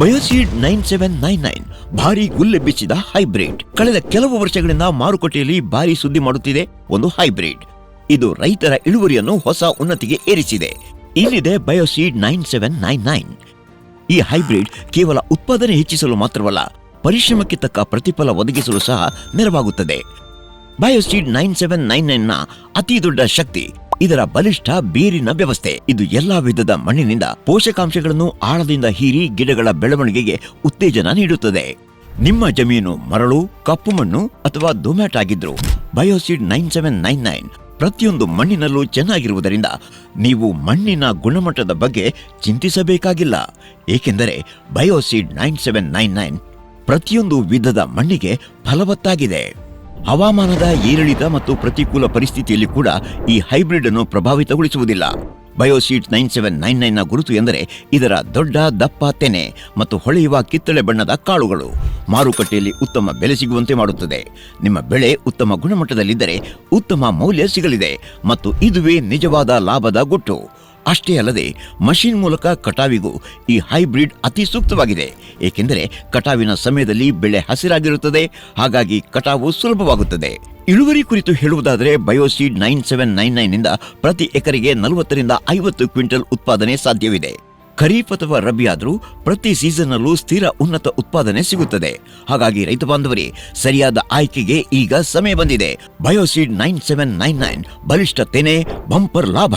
Bioseed nine seven nine nine ಭಾರಿ ಗುಲ್ಲೆಬ್ಬಿಸಿದ hybrid. ಕಳೆದ ಕೆಲವು ವರ್ಷಗಳಿಂದ ಮಾರುಕಟ್ಟೆಯಲ್ಲಿ ಭಾರಿ ಸುದ್ದಿ ಮಾಡುತ್ತಿದೆ ಒಂದು ಹೈಬ್ರಿಡ್. ಇದು ರೈತರ ಇಳುವರಿಯನ್ನು ಹೊಸ ಉನ್ನತಿಗೆ ಏರಿಸಿದೆ. ಇಲ್ಲಿದೆ Bioseed nine seven nine nine. ಈ ಹೈಬ್ರಿಡ್ ಕೇವಲ ಉತ್ಪಾದನೆ ಹೆಚ್ಚಿಸಲು ಮಾತ್ರವಲ್ಲ, ಪರಿಶ್ರಮಕ್ಕೆ ತಕ್ಕ ಪ್ರತಿಫಲ ಒದಗಿಸಲು ಸಹ ನೆರವಾಗುತ್ತದೆ. ಬಯೋಸೀಡ್ ನೈನ್ ಸೆವೆನ್ ನೈನ್ ನೈನ್ನ ಅತಿ ದೊಡ್ಡ ಶಕ್ತಿ ಇದರ ಬಲಿಷ್ಠ ಬೇರಿನ ವ್ಯವಸ್ಥೆ. ಇದು ಎಲ್ಲಾ ವಿಧದ ಮಣ್ಣಿನಿಂದ ಪೋಷಕಾಂಶಗಳನ್ನು ಆಳದಿಂದ ಹೀರಿ ಗಿಡಗಳ ಬೆಳವಣಿಗೆಗೆ ಉತ್ತೇಜನ ನೀಡುತ್ತದೆ. ನಿಮ್ಮ ಜಮೀನು ಮರಳು, ಕಪ್ಪು ಮಣ್ಣು ಅಥವಾ ದೊಮ್ಯಾಟ್ ಆಗಿದ್ರು Bioseed nine seven nine nine ಪ್ರತಿಯೊಂದು ಮಣ್ಣಿನಲ್ಲೂ ಚೆನ್ನಾಗಿರುವುದರಿಂದ ನೀವು ಮಣ್ಣಿನ ಗುಣಮಟ್ಟದ ಬಗ್ಗೆ ಚಿಂತಿಸಬೇಕಾಗಿಲ್ಲ. ಏಕೆಂದರೆ Bioseed nine seven nine nine ಪ್ರತಿಯೊಂದು ವಿಧದ ಮಣ್ಣಿಗೆ ಫಲವತ್ತಾಗಿದೆ. ಹವಾಮಾನದ ಏರಿಳಿತ ಮತ್ತು ಪ್ರತಿಕೂಲ ಪರಿಸ್ಥಿತಿಯಲ್ಲಿ ಕೂಡ ಈ ಹೈಬ್ರಿಡ್ ಅನ್ನು ಪ್ರಭಾವಿತಗೊಳಿಸುವುದಿಲ್ಲ. ಬಯೋಸೀಟ್ ನೈನ್ ಸೆವೆನ್ ನೈನ್ ನೈನ್ನ ಗುರುತು ಎಂದರೆ ಇದರ ದೊಡ್ಡ ದಪ್ಪ ತೆನೆ ಮತ್ತು ಹೊಳೆಯುವ ಕಿತ್ತಳೆ ಬಣ್ಣದ ಕಾಳುಗಳು. ಮಾರುಕಟ್ಟೆಯಲ್ಲಿ ಉತ್ತಮ ಬೆಲೆ ಸಿಗುವಂತೆ ಮಾಡುತ್ತದೆ. ನಿಮ್ಮ ಬೆಳೆ ಉತ್ತಮ ಗುಣಮಟ್ಟದಲ್ಲಿದ್ದರೆ ಉತ್ತಮ ಮೌಲ್ಯ ಸಿಗಲಿದೆ ಮತ್ತು ಇದುವೇ ನಿಜವಾದ ಲಾಭದ ಗುಟ್ಟು. ಅಷ್ಟೇ ಅಲ್ಲದೆ ಮಷಿನ್ ಮೂಲಕ ಕಟಾವಿಗೂ ಈ ಹೈಬ್ರಿಡ್ ಅತಿ ಸೂಕ್ತವಾಗಿದೆ. ಏಕೆಂದರೆ ಕಟಾವಿನ ಸಮಯದಲ್ಲಿ ಬೆಳೆ ಹಸಿರಾಗಿರುತ್ತದೆ, ಹಾಗಾಗಿ ಕಟಾವು ಸುಲಭವಾಗುತ್ತದೆ. ಇಳುವರಿ ಕುರಿತು ಹೇಳುವುದಾದರೆ ಬಯೋಸೀಡ್ ನೈನ್ ಸೆವೆನ್ ನೈನ್ ನೈನ್ನಿಂದ ಪ್ರತಿ ಎಕರೆಗೆ ನಲವತ್ತರಿಂದ ಐವತ್ತು ಕ್ವಿಂಟಲ್ ಉತ್ಪಾದನೆ ಸಾಧ್ಯವಿದೆ. ಖರೀಫ್ ಅಥವಾ ರಬಿ ಆದರೂ ಪ್ರತಿ ಸೀಸನ್ನಲ್ಲೂ ಸ್ಥಿರ ಉನ್ನತ ಉತ್ಪಾದನೆ ಸಿಗುತ್ತದೆ. ಹಾಗಾಗಿ ರೈತ ಬಾಂಧವರೇ, ಸರಿಯಾದ ಆಯ್ಕೆಗೆ ಈಗ ಸಮಯ ಬಂದಿದೆ. Bioseed nine seven nine nine, ಬಲಿಷ್ಠ ತೆನೆ, ಬಂಪರ್ ಲಾಭ.